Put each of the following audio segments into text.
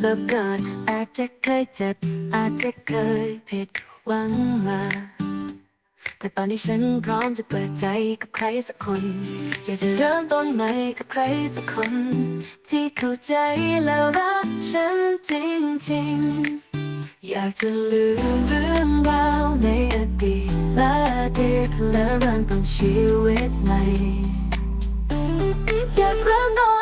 แล้วเกิดอาจจะเคยเจ็บ อาจจะเคยผิดหวังมา แต่ตอนนี้ฉันพร้อมจะเปิดใจกับใครสักคน อยากจะเริ่มต้นใหม่กับใครสักคน ที่เข้าใจแล้วรักฉันจริงๆ อยากจะลืมเรื่องราวในอดีตและอดีตและเริ่มต้นชีวิตใหม่อยากเริ่มต้น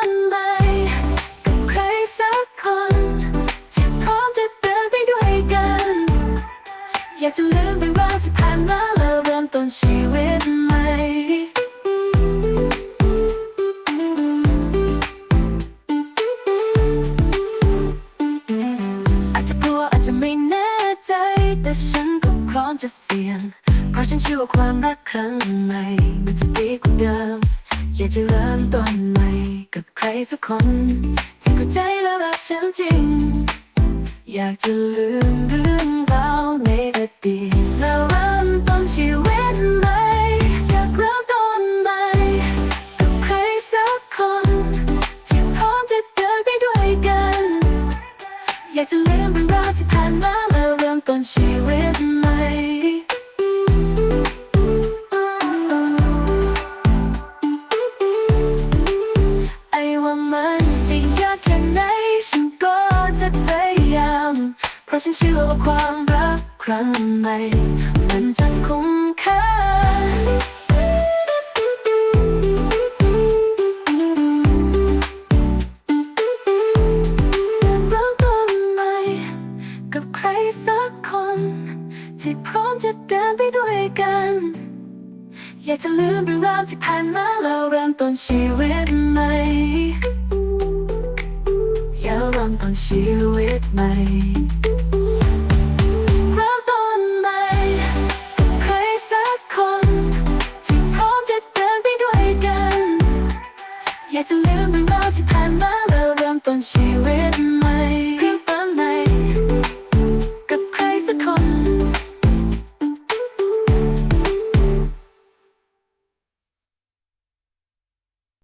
อยากจะลืมเรื่องราวที่ผ่านมาแล้วเริ่มต้นชีวิตใหม่อาจจะกลัวอาจจะไม่แน่ใจ แต่ฉันก็พร้อมจะเสี่ยง เพราะฉันเชื่อว่าความรักครั้งใหม่มันจะดีกว่าเดิม อยากจะเริ่มต้นใหม่กับใครสักคนที่เข้าใจและรักฉันจริง อยากจะลืมเรื่องราว ราะฉันเชื่อว่าความรักครั้งใหม่มันจะคุ้มค่าเริ่มต้นใหม่กับใครสักคน ที่พร้อมจะเดินไปด้วยกัน อยากจะลืมเรื่องราวที่ผ่านมาแล้วเริ่มต้นชีวิตใหม่อยากเริ่